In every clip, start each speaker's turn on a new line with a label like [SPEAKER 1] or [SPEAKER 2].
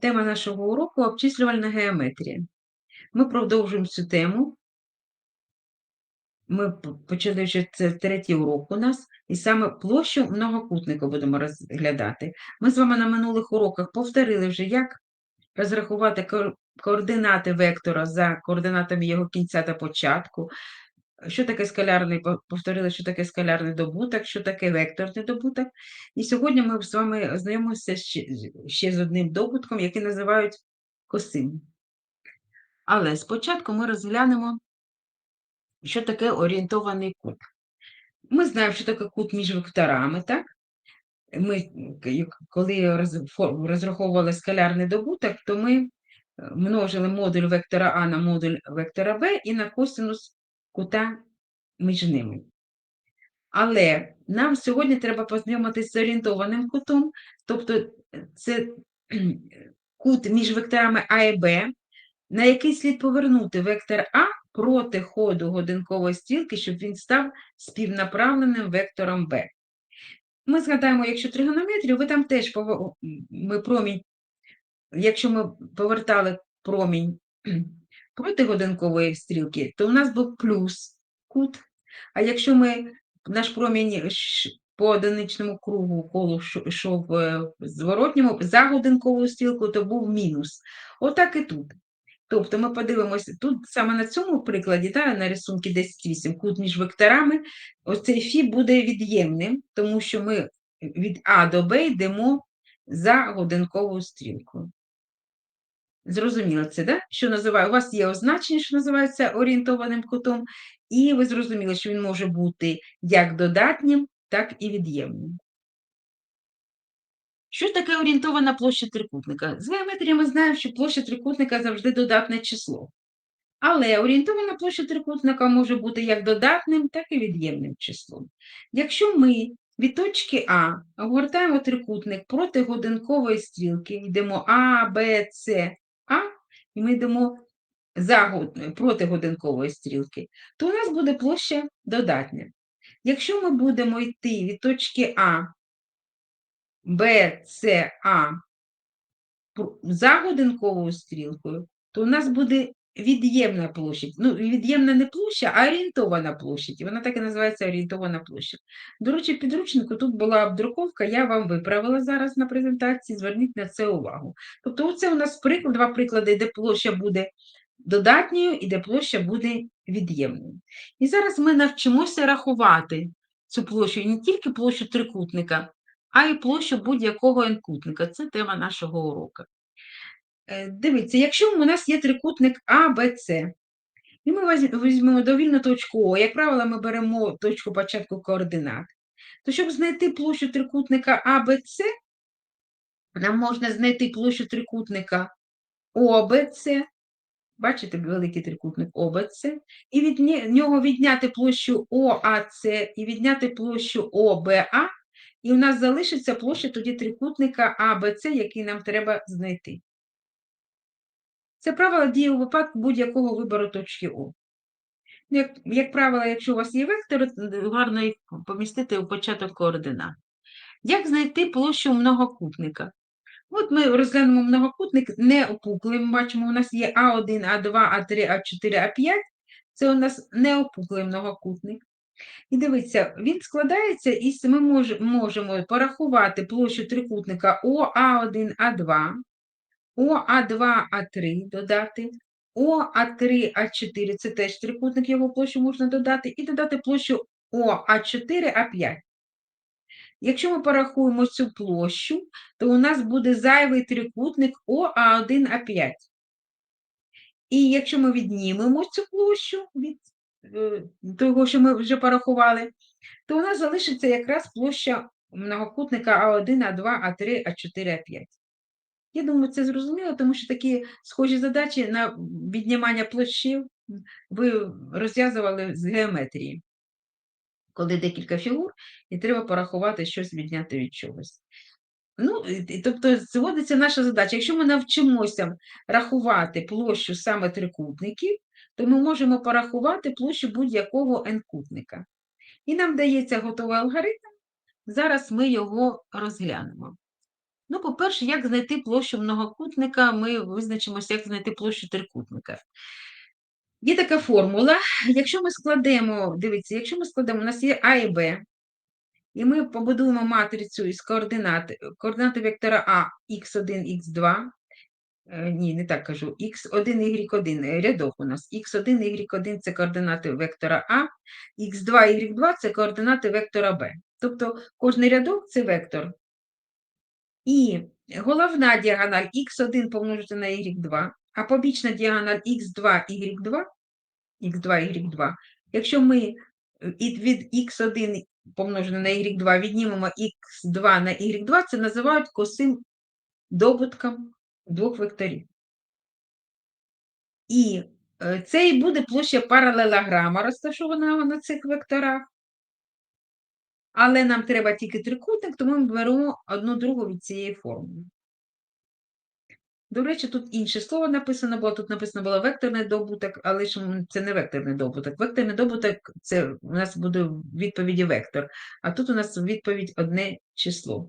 [SPEAKER 1] Тема нашого уроку обчислювальна геометрія. Ми продовжуємо цю тему. Ми почали вже це третій урок у нас, і саме площу многокутника будемо розглядати. Ми з вами на минулих уроках повторили вже, як розрахувати ко- координати вектора за координатами його кінця та початку. Що таке скалярний, по- повторили, що таке скалярний добуток, що таке векторний добуток. І сьогодні ми з вами ознайомимося ще, ще з одним добутком, який називають косин. Але спочатку ми розглянемо, що таке орієнтований кут. Ми знаємо, що таке кут між векторами, так? Ми, коли розраховували скалярний добуток, то ми е, множили модуль вектора А на модуль вектора Б і на косинус кута між ними. Але нам сьогодні треба познайомитися з орієнтованим кутом, тобто е, це кут між векторами А і Б, на який слід повернути вектор А проти ходу годинкової стрілки, щоб він став співнаправленим вектором Б. Ми згадаємо, якщо тригонометрію, ви там теж пово- ми промінь, якщо ми повертали промінь проти годинкової стрілки, то у нас був плюс кут. А якщо ми наш промінь по одиничному кругу колу йшов е, зворотньому за годинкову стрілку, то був мінус. Отак і тут. Тобто ми подивимося, тут саме на цьому прикладі, та, на рисунку 10.8, кут між векторами, оцей фі буде від'ємним, тому що ми від А до Б йдемо за годинковою стрілкою. Зрозуміло це, да? Що називає, у вас є означення, що називається орієнтованим кутом, і ви зрозуміли, що він може бути як додатнім, так і від'ємним. Що таке орієнтована площа трикутника? З геометрії ми знаємо, що площа трикутника завжди додатне число. Але орієнтована площа трикутника може бути як додатним, так і від'ємним числом. Якщо ми від точки А обгортаємо трикутник проти годинкової стрілки, йдемо А, Б, С, і ми йдемо за, проти годинкової стрілки, то у нас буде площа додатня. Якщо ми будемо йти від точки А, Б, С, А за годинковою стрілкою, то у нас буде від'ємна площадь. Ну, від'ємна не площа, а орієнтована площадь. Вона так і називається орієнтована площа. До речі, підручнику тут була обдруковка, я вам виправила зараз на презентації, зверніть на це увагу. Тобто, оце у нас приклад, два приклади, де площа буде додатньою і де площа буде від'ємною. І зараз ми навчимося рахувати цю площу, не тільки площу трикутника, а й площу будь-якого n-кутника. Це тема нашого уроку. Е, Дивіться, якщо у нас є трикутник А, Б, С, і ми візьмемо довільну точку О, як правило, ми беремо точку початку координат, то щоб знайти площу трикутника А, Б, С, нам можна знайти площу трикутника ОБЦ, бачите, великий трикутник ОБЦ, і від нього відняти площу ОАЦ і відняти площу ОБА, і у нас залишиться площа тоді трикутника АБЦ, який нам треба знайти. Це правило діє у випадку будь-якого вибору точки О. Як, як правило, якщо у вас є вектор, гарно їх помістити у початок координат. Як знайти площу многокутника? От ми розглянемо многокутник неопуклий. Ми бачимо, у нас є А1, А2, А3, А4, А5. Це у нас неопуклий многокутник. І дивіться, він складається із ми мож, можемо порахувати площу трикутника ОА1, А2, ОА2, А3 додати, ОА3, А4 це теж трикутник, його площу можна додати, і додати площу ОА4, А5. Якщо ми порахуємо цю площу, то у нас буде зайвий трикутник ОА1А5. І якщо ми віднімемо цю площу від е, того, що ми вже порахували, то у нас залишиться якраз площа многокутника А1, А2, А3, А4, А5. Я думаю, це зрозуміло, тому що такі схожі задачі на віднімання площів ви розв'язували з геометрії коли декілька фігур, і треба порахувати щось відняти від чогось. Ну, тобто, зводиться наша задача. Якщо ми навчимося рахувати площу саме трикутників, то ми можемо порахувати площу будь-якого n-кутника. І нам дається готовий алгоритм. Зараз ми його розглянемо. Ну, по-перше, як знайти площу многокутника, ми визначимося, як знайти площу трикутника. Є така формула. Якщо ми складемо, дивіться, якщо ми складемо, у нас є А і Б, і ми побудуємо матрицю із координат, координати вектора А х1, х2, е, ні, не так кажу, x1, y1, е, рядок у нас, x1, y1 – це координати вектора А, x2, y2 – це координати вектора Б. Тобто кожний рядок – це вектор. І головна діагональ х1 помножити на y2, а побічна діагональ х2, y2, х2, y2. Якщо ми е, від х1 помножене на y2 віднімемо х2 на y2, це називають косим добутком двох векторів. І е, це і буде площа паралелограма, розташована на цих векторах. Але нам треба тільки трикутник, тому ми беремо одну другу від цієї формули. До речі, тут інше слово написано було, тут написано було векторний добуток, але це не векторний добуток. Векторний добуток це у нас буде в відповіді вектор, а тут у нас відповідь одне число.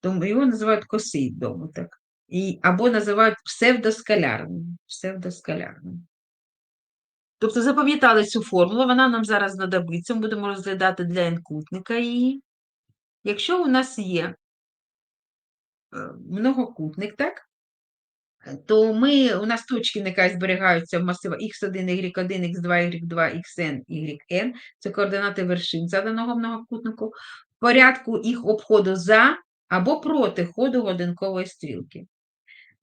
[SPEAKER 1] Тому його називають косий добуток. І, або називають псевдоскалярним. псевдоскалярним. Тобто запам'ятали цю формулу, вона нам зараз знадобиться, ми будемо розглядати для n-кутника її. Якщо у нас є е, многокутник, так? то ми, у нас точки нехай зберігаються в масивах x1, y1, x2, y2, xn, yn. Це координати вершин заданого многокутнику. В порядку їх обходу за або проти ходу годинкової стрілки.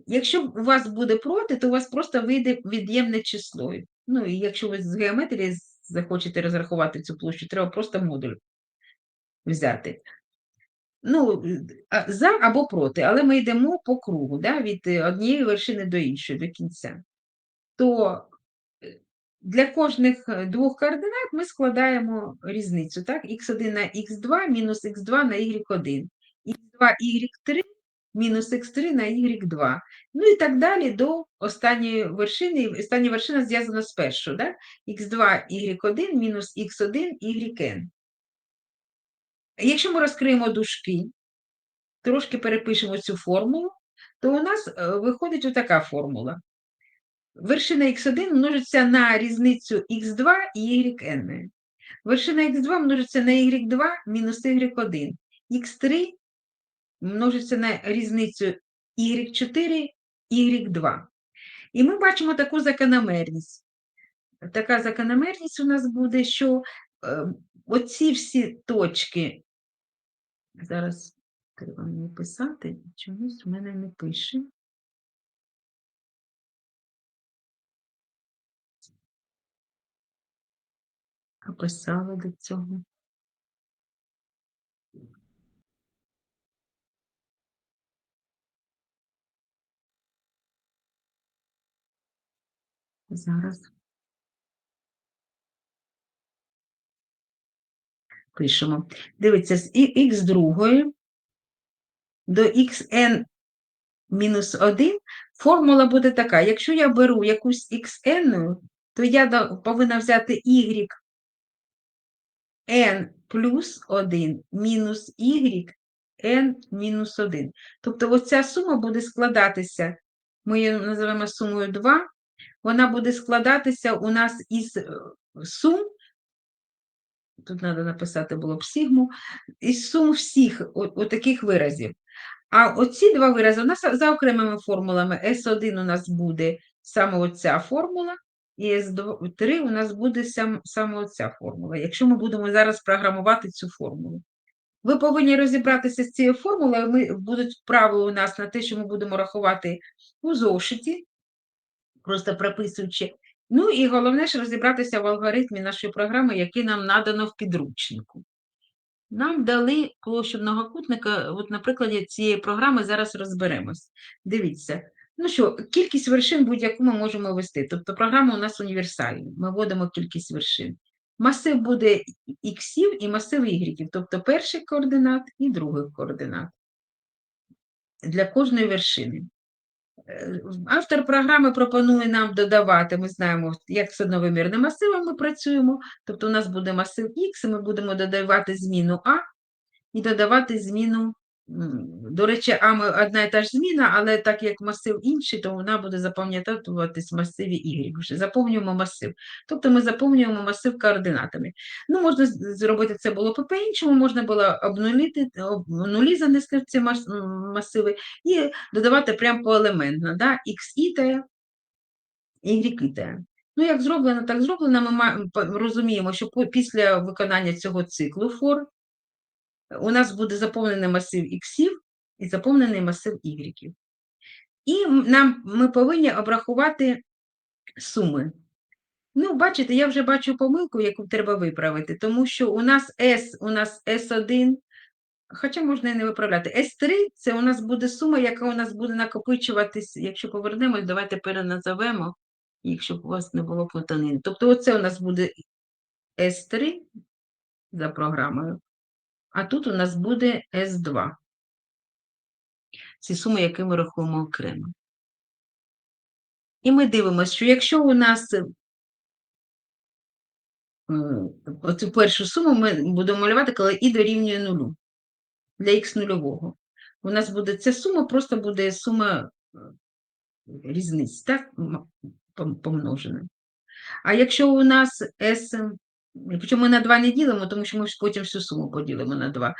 [SPEAKER 1] Якщо у вас буде проти, то у вас просто вийде від'ємне число. Ну, і якщо ви з геометрії захочете розрахувати цю площу, треба просто модуль взяти. Ну, за або проти, але ми йдемо по кругу, да, від однієї вершини до іншої, до кінця. То е, для кожних е, двох координат ми складаємо різницю, так? х1 на х2 мінус х2 на y1, х2 y3 мінус х3 на y2. Ну і так далі до останньої вершини. Остання вершина зв'язана з першою, да? х2 y1 мінус х1 yn. Якщо ми розкриємо дужки, трошки перепишемо цю формулу, то у нас е, виходить отака формула. Вершина х1 множиться на різницю х2 і yn. Вершина х2 множиться на y2 мінус y1. х3 множиться на різницю y4, y2. І ми бачимо таку закономірність. Така закономірність у нас буде, що е, оці всі точки, зараз треба мені писати, чомусь в мене не пише. А писала до цього. Зараз. Пишемо. Дивіться, з х другої до xn мінус 1 формула буде така. Якщо я беру якусь xn, то я повинна взяти y n плюс 1 мінус y n мінус 1. Тобто оця сума буде складатися, ми її називаємо сумою 2, вона буде складатися у нас із е, сум, тут треба написати було б сигму, із сум всіх отаких виразів. А оці два вирази у нас за окремими формулами. S1 у нас буде саме оця формула, і S3 у нас буде сам, саме оця формула, якщо ми будемо зараз програмувати цю формулу. Ви повинні розібратися з цією формулою. Ми, будуть вправи у нас на те, що ми будемо рахувати у зошиті, просто прописуючи. Ну і головне ж розібратися в алгоритмі нашої програми, який нам надано в підручнику. Нам дали площу многокутника, от на прикладі цієї програми зараз розберемось. Дивіться, ну що, кількість вершин будь-яку ми можемо ввести. Тобто програма у нас універсальна. Ми вводимо кількість вершин. Масив буде іксів і масив ігреків, тобто перших координат і других координат для кожної вершини. Автор програми пропонує нам додавати, ми знаємо, як з одновимірним масивом ми працюємо, тобто у нас буде масив Х, і ми будемо додавати зміну А і додавати зміну До речі, А ми одна і та ж зміна, але так як масив інший, то вона буде запам'ятовуватись в масиві Y. Заповнюємо масив. Тобто ми заповнюємо масив координатами. Ну, можна зробити це було по-іншому, можна було обнулити, об- нулі занести в ці мас- масиви і додавати прямо поелементно, да? X і Y. Ну, як зроблено, так зроблено. Ми розуміємо, що після виконання цього циклу for у нас буде заповнений масив іксів і заповнений масив ігреків. І нам ми повинні обрахувати суми. Ну, бачите, я вже бачу помилку, яку треба виправити, тому що у нас S, у нас S1, хоча можна і не виправляти. S3 це у нас буде сума, яка у нас буде накопичуватись, якщо повернемось, давайте переназовемо, якщо б у вас не було плутанини. Тобто оце у нас буде S3 за програмою, а тут у нас буде S2. Ці суми, які ми рахуємо окремо. І ми дивимося, що якщо у нас е, оцю першу суму ми будемо малювати, коли і дорівнює нулю для х нульового. У нас буде ця сума, просто буде сума е, різниць, так, помножена. А якщо у нас S, причому ми на 2 не ділимо, тому що ми потім всю суму поділимо на 2.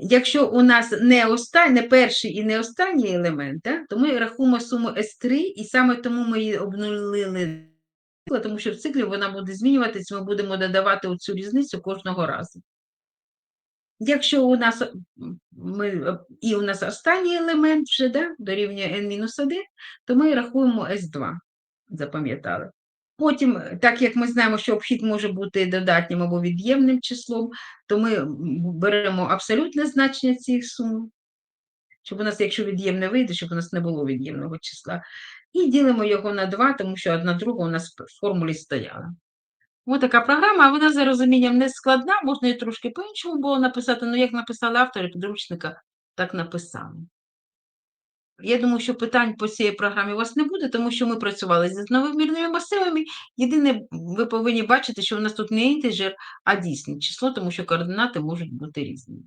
[SPEAKER 1] Якщо у нас не, останній, не перший і не останній елемент, так, то ми рахуємо суму S3, і саме тому ми її обнулили, тому що в циклі вона буде змінюватись, ми будемо додавати оцю різницю кожного разу. Якщо у нас ми, і у нас останній елемент вже да, дорівнює n-1, то ми рахуємо S2, запам'ятали. Потім, е, так як ми знаємо, що обхід може бути додатнім або від'ємним числом, то ми беремо абсолютне значення цих сум, щоб у нас, якщо від'ємне вийде, щоб у нас не було від'ємного числа. І ділимо його на 2, тому що одна друга у нас в формулі стояла. Ось така програма, вона за розумінням не складна, можна і трошки по-іншому було написати, але як написали автори підручника, так написали. Я думаю, що питань по цій програмі у вас не буде, тому що ми працювали з новомірними масивами. Єдине, ви повинні бачити, що у нас тут не інтеджер, а дійсне число, тому що координати можуть бути різними.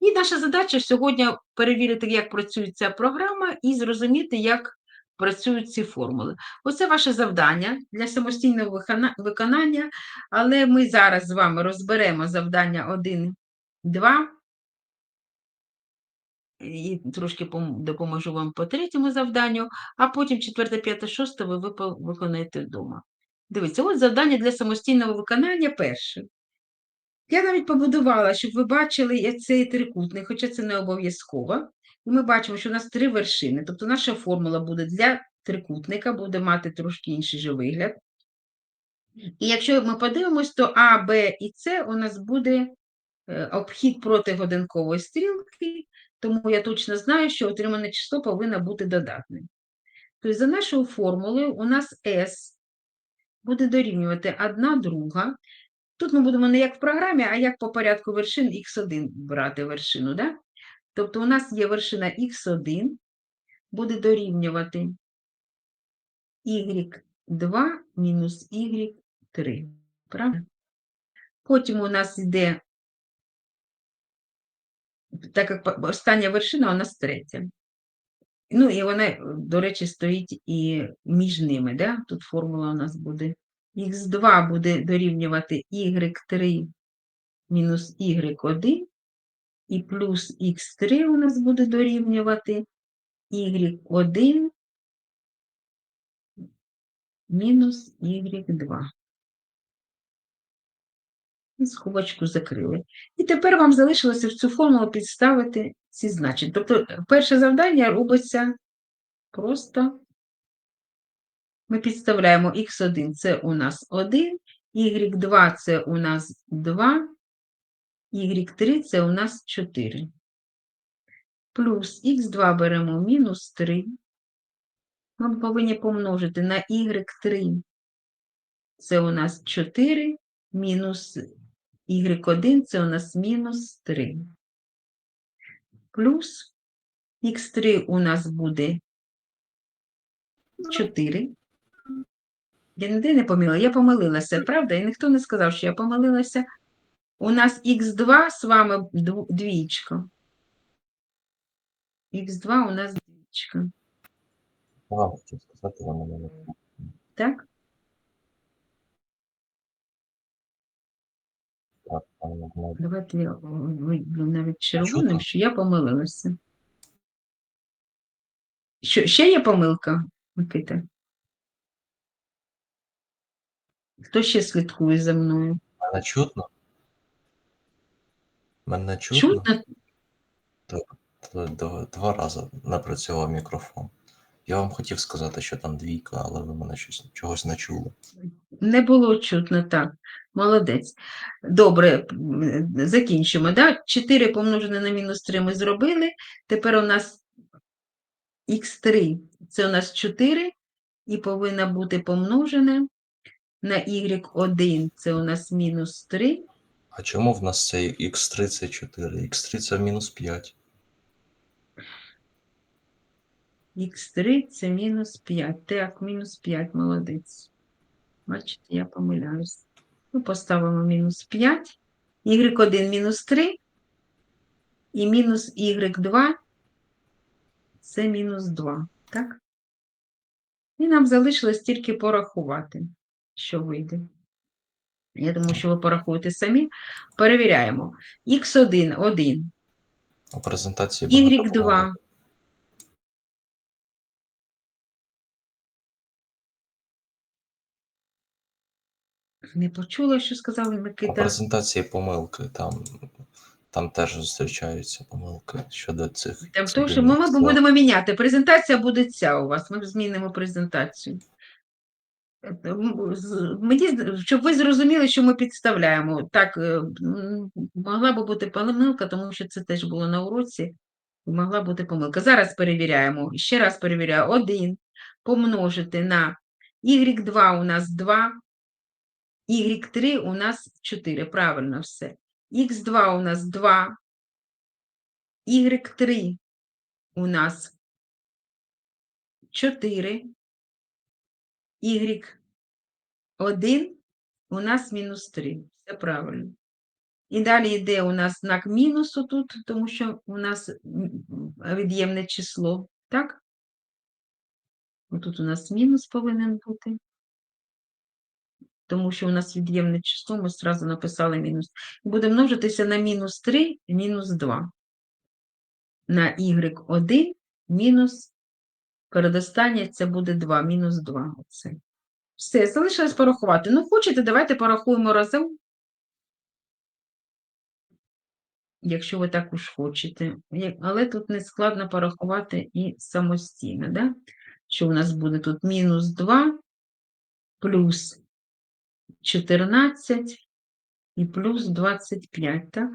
[SPEAKER 1] І наша задача сьогодні перевірити, як працює ця програма, і зрозуміти, як працюють ці формули. Оце ваше завдання для самостійного виконання, але ми зараз з вами розберемо завдання 1, 2, і трошки допоможу вам по третьому завданню, а потім четверте, п'яте, шосте ви виконаєте вдома. Дивіться, ось завдання для самостійного виконання перше. Я навіть побудувала, щоб ви бачили цей трикутник, хоча це не обов'язково. І ми бачимо, що у нас три вершини. Тобто наша формула буде для трикутника, буде мати трошки інший же вигляд. І якщо ми подивимось, то А, Б і С у нас буде е, обхід протигодинкової стрілки, тому я точно знаю, що отримане число повинно бути додатним. Тобто, за нашою формулою, у нас S буде дорівнювати 1 друга. Тут ми будемо не як в програмі, а як по порядку вершин х1 брати вершину. Да? Тобто у нас є вершина х1, буде дорівнювати y2 мінус y3. Правда? Потім у нас йде, так як остання вершина у нас третя. Ну, і вона, е, до речі, стоїть і між ними. Да? Тут формула у нас буде х2 буде дорівнювати y3 мінус y1, і плюс х3 у нас буде дорівнювати y1 мінус y2. І скобочку закрили. І тепер вам залишилося в цю формулу підставити ці значення. Тобто е, перше завдання робиться просто ми підставляємо х1 це у нас 1, y2 це у нас 2, y3 це у нас 4. Плюс х2 беремо мінус 3. Ми повинні помножити на y3. Це у нас 4, мінус y1 це у нас мінус 3. Плюс х3 у нас буде 4. Я ніде не помилила, я помилилася, правда? І ніхто не сказав, що я помилилася. У нас х2 з вами дв- двічка. х2 у нас двічка. Так? Давайте я виблю навіть червоним, що я помилилася. Що, ще є помилка, Микита? Хто ще слідкує за мною?
[SPEAKER 2] Мене чутно? Мене чутно?
[SPEAKER 1] Чутно?
[SPEAKER 2] Д- Два рази напрацював мікрофон. Я вам хотів сказати, що там двійка, але ви мене щось чогось не чули.
[SPEAKER 1] Не було чутно, так. Молодець. Добре, закінчимо. Да? 4 помножене на мінус 3 ми зробили. Тепер у нас х3 це у нас 4 і повинна бути помножене на y1 це у нас мінус 3.
[SPEAKER 2] А чому в нас цей x3 це 4? x3 це мінус 5.
[SPEAKER 1] Х3 це мінус 5. Так, мінус 5, молодець. Бачите, я помиляюсь. Ну, поставимо мінус 5. Y1 мінус 3. І мінус Y2 це мінус 2. Так? І нам залишилось тільки порахувати, що вийде. Я думаю, що ви порахуєте самі. Перевіряємо. Х1 1,
[SPEAKER 2] У презентації
[SPEAKER 1] Y2 Не почула, що сказали
[SPEAKER 2] У
[SPEAKER 1] Микита.
[SPEAKER 2] презентації помилки, там, там теж зустрічаються помилки щодо цих.
[SPEAKER 1] Там то,
[SPEAKER 2] цих
[SPEAKER 1] що ми, ми будемо міняти. Презентація буде ця у вас. Ми змінимо презентацію. Мені, щоб ви зрозуміли, що ми підставляємо. Так, е, могла би бути помилка, тому що це теж було на уроці. Могла бути помилка. Зараз перевіряємо. Ще раз перевіряю. 1 помножити на y2 у нас 2, y3 у нас 4. Правильно все. х2 у нас 2, y3 у нас 4, y1 у нас мінус 3. Все правильно. І далі йде у нас знак мінусу тут, тому що у нас від'ємне число. Так? Тут у нас мінус повинен бути. Тому що у нас від'ємне число, ми одразу написали мінус. Буде множитися на мінус 3, мінус 2. На y1 мінус передостаннє це буде 2, мінус 2. Оце. Все, залишилось порахувати. Ну, хочете, давайте порахуємо разом. Якщо ви також хочете. Але тут не складно порахувати і самостійно, да? Що у нас буде тут мінус 2 плюс 14 і плюс 25, так?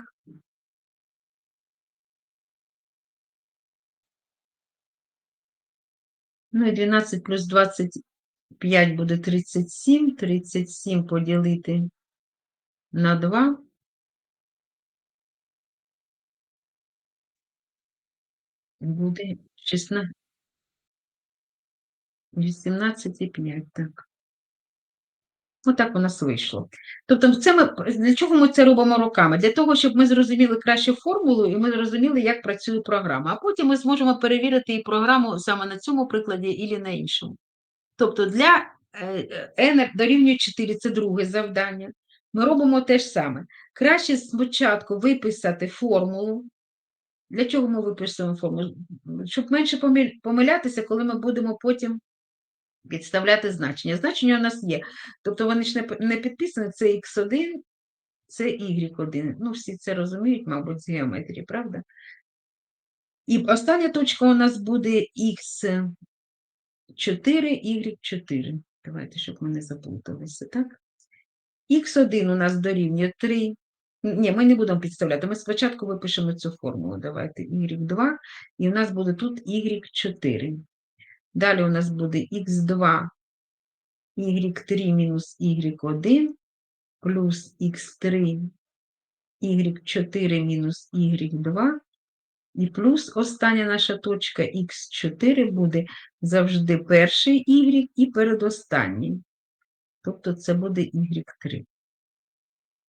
[SPEAKER 1] Ну і 12 плюс 25 буде 37. 37 поділити на 2. Буде 16. 18,5, так. Отак у нас вийшло. Тобто, це ми, для чого ми це робимо руками? Для того, щоб ми зрозуміли краще формулу і ми зрозуміли, як працює програма. А потім ми зможемо перевірити і програму саме на цьому прикладі і на іншому. Тобто для е, n дорівнює 4, це друге завдання. Ми робимо те ж саме. Краще спочатку виписати формулу. Для чого ми виписуємо формулу? Щоб менше помилятися, коли ми будемо потім підставляти значення. Значення у нас є. Тобто вони ж не підписані, це x1, це y1. Ну, всі це розуміють, мабуть, з геометрії, правда? І остання точка у нас буде x4, y4. Давайте, щоб ми не заплуталися, так? x1 у нас дорівнює 3. Ні, ми не будемо підставляти. Ми спочатку випишемо цю формулу. Давайте y2, і у нас буде тут y4. Далі у нас буде x2, y3 мінус y1 плюс x3, y4 мінус y2 і плюс остання наша точка x4 буде завжди перший y і передостанній. Тобто це буде y3.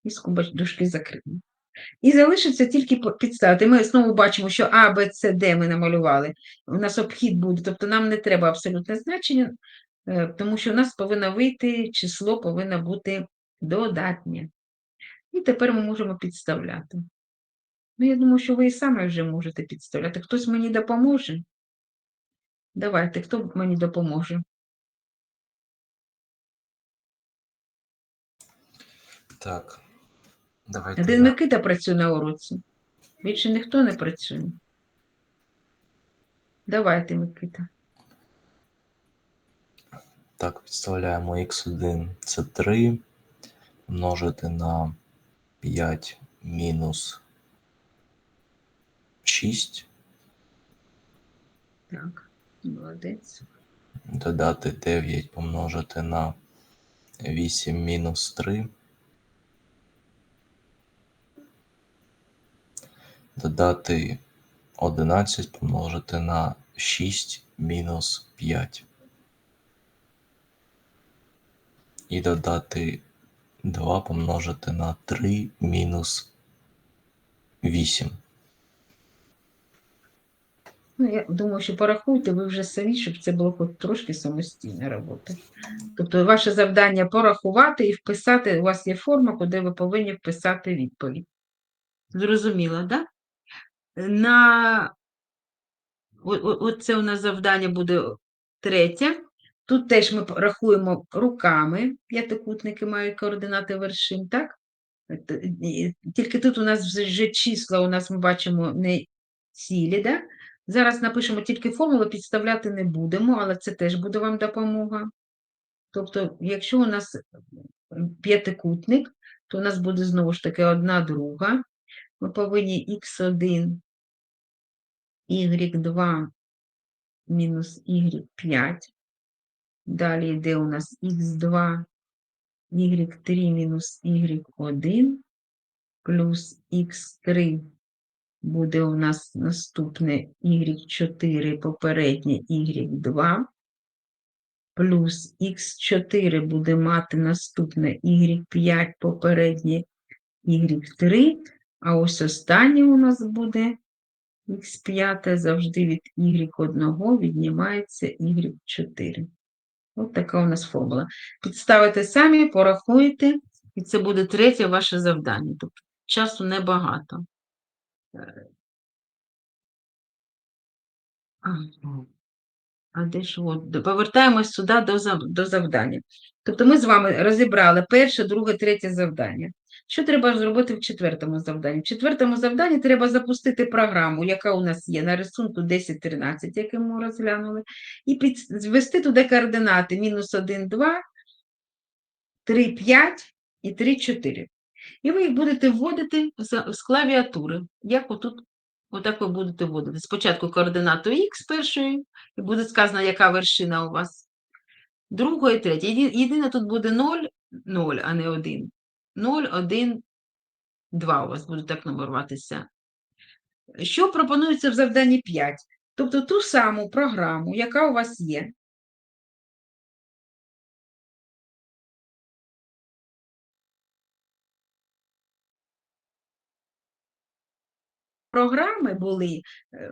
[SPEAKER 1] І скобач дужки закриємо. І залишиться тільки підставити. Ми знову бачимо, що А, Б, С, Д ми намалювали. У нас обхід буде, тобто нам не треба абсолютне значення, е, тому що у нас повинно вийти, число повинно бути додатнє. І тепер ми можемо підставляти. Ну, я думаю, що ви і саме вже можете підставляти. Хтось мені допоможе? Давайте, хто мені допоможе?
[SPEAKER 2] Так. Давайте.
[SPEAKER 1] Один
[SPEAKER 2] я.
[SPEAKER 1] Микита працює на уроці. Більше ніхто не працює. Давайте, Микита.
[SPEAKER 2] Так, підставляємо x1 це 3 множити на 5 мінус 6,
[SPEAKER 1] Так, молодець.
[SPEAKER 2] додати 9 помножити на 8 мінус 3, додати 11 помножити на 6 мінус 5. І додати 2 помножити на 3 мінус 8.
[SPEAKER 1] Ну, я думаю, що порахуйте ви вже самі, щоб це було хоч трошки самостійна робота. Тобто ваше завдання порахувати і вписати, у вас є форма, куди ви повинні вписати відповідь. Зрозуміло, так? Да? На... Оце у нас завдання буде третє. Тут теж ми рахуємо руками, п'ятикутники мають координати вершин, так? Тільки тут у нас вже числа, у нас ми бачимо не цілі, да? Зараз напишемо тільки формулу, підставляти не будемо, але це теж буде вам допомога. Тобто, якщо у нас п'ятикутник, то у нас буде знову ж таки одна друга. Ми повинні х1, y2 мінус y5. Далі йде у нас х2, y3 мінус y1 плюс х3 буде у нас наступне y4 попереднє y2 плюс х4 буде мати наступне y5 попереднє y3, а ось останнє у нас буде х5 завжди від y1 віднімається y4. Ось така у нас формула. Підставите самі, порахуєте, і це буде третє ваше завдання. Тобто часу небагато. Ага. А де ж от? Повертаємось сюди до, до завдання. Тобто ми з вами розібрали перше, друге, третє завдання. Що треба зробити в четвертому завданні? В четвертому завданні треба запустити програму, яка у нас є на рисунку 10.13, який ми розглянули, і під... ввести туди координати мінус 1, 2, 3, 5 і 3, 4. І ви їх будете вводити з клавіатури, як отут, отак ви будете вводити. Спочатку координату х першої, і буде сказано, яка вершина у вас. Друга і третя. Єдине тут буде 0, 0, а не 1. 0, 1, 2 у вас буде так нумеруватися. Що пропонується в завданні 5? Тобто ту саму програму, яка у вас є, програми були е,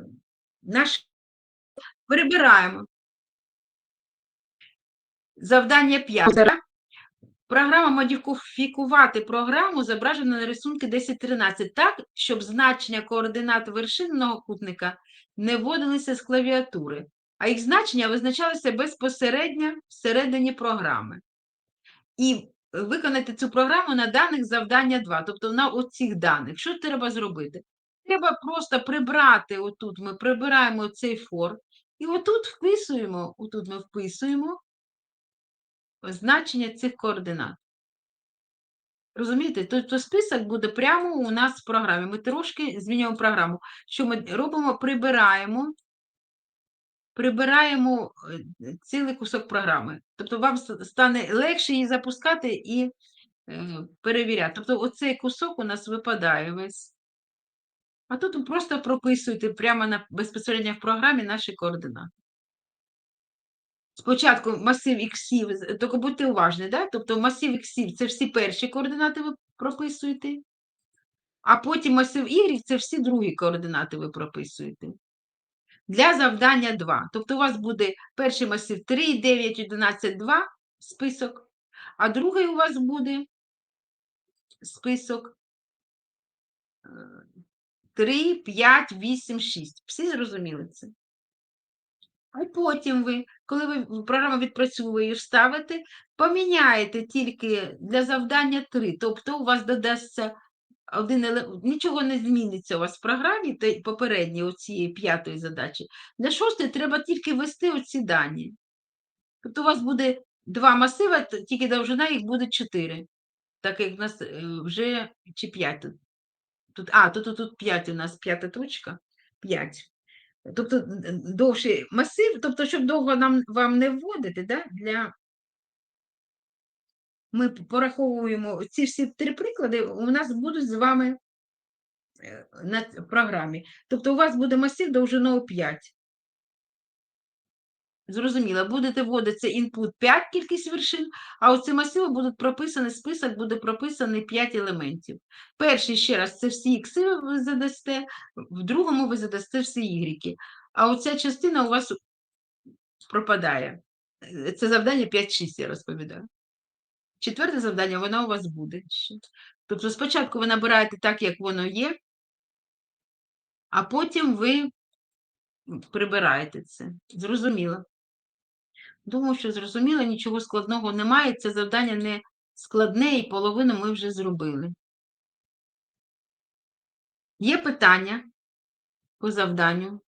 [SPEAKER 1] наш перебираємо. Завдання 5. Програма модифікувати програму зображено на рисунку 10.13 так, щоб значення координат вершинного кутника не вводилися з клавіатури, а їх значення визначалися безпосередньо всередині програми. І виконати цю програму на даних завдання 2, тобто на оцих даних. Що треба зробити? Треба просто прибрати, отут ми прибираємо цей фор, і отут вписуємо, отут ми вписуємо значення цих координат. Розумієте? Тобто список буде прямо у нас в програмі. Ми трошки змінюємо програму. Що ми робимо? Прибираємо, прибираємо е, цілий кусок програми. Тобто вам стане легше її запускати і е, перевіряти. Тобто оцей кусок у нас випадає весь. А тут просто прописуєте прямо на, безпосередньо в програмі наші координати. Спочатку масив іксів, тільки будьте уважні, да? тобто масив іксів це всі перші координати ви прописуєте. а потім масив Y це всі другі координати ви прописуєте. Для завдання 2. Тобто у вас буде перший масив 3, 9, 11, 2 список, а другий у вас буде список 3, 5, 8, 6. Всі зрозуміли це? А потім ви, коли ви програму відпрацьовує ставите, поміняєте тільки для завдання 3. Тобто у вас додасться один елемент, нічого не зміниться у вас в програмі, й попередній у п'ятої задачі. Для шостої треба тільки ввести оці дані. Тобто у вас буде два масиви, тільки довжина їх буде 4. Так як в нас е, вже чи 5 тут. А, тут, тут, тут 5 у нас п'ята точка. 5. Тобто довший масив, тобто, щоб довго нам вам не вводити, да, для... ми пораховуємо ці всі три приклади, у нас будуть з вами е, на програмі. Тобто у вас буде масив довжиною 5. Зрозуміло, будете вводити інпут 5 кількість вершин, а оці масиви будуть прописані, список буде прописаний 5 елементів. Перший ще раз це всі ікси ви задасте, в другому ви задасте всі ігріки. А оця частина у вас пропадає. Це завдання 5-6, я розповідаю. Четверте завдання, воно у вас буде ще. Тобто спочатку ви набираєте так, як воно є, а потім ви прибираєте це. Зрозуміло. Думаю, що зрозуміло, нічого складного немає. Це завдання не складне, і половину ми вже зробили. Є питання по завданню?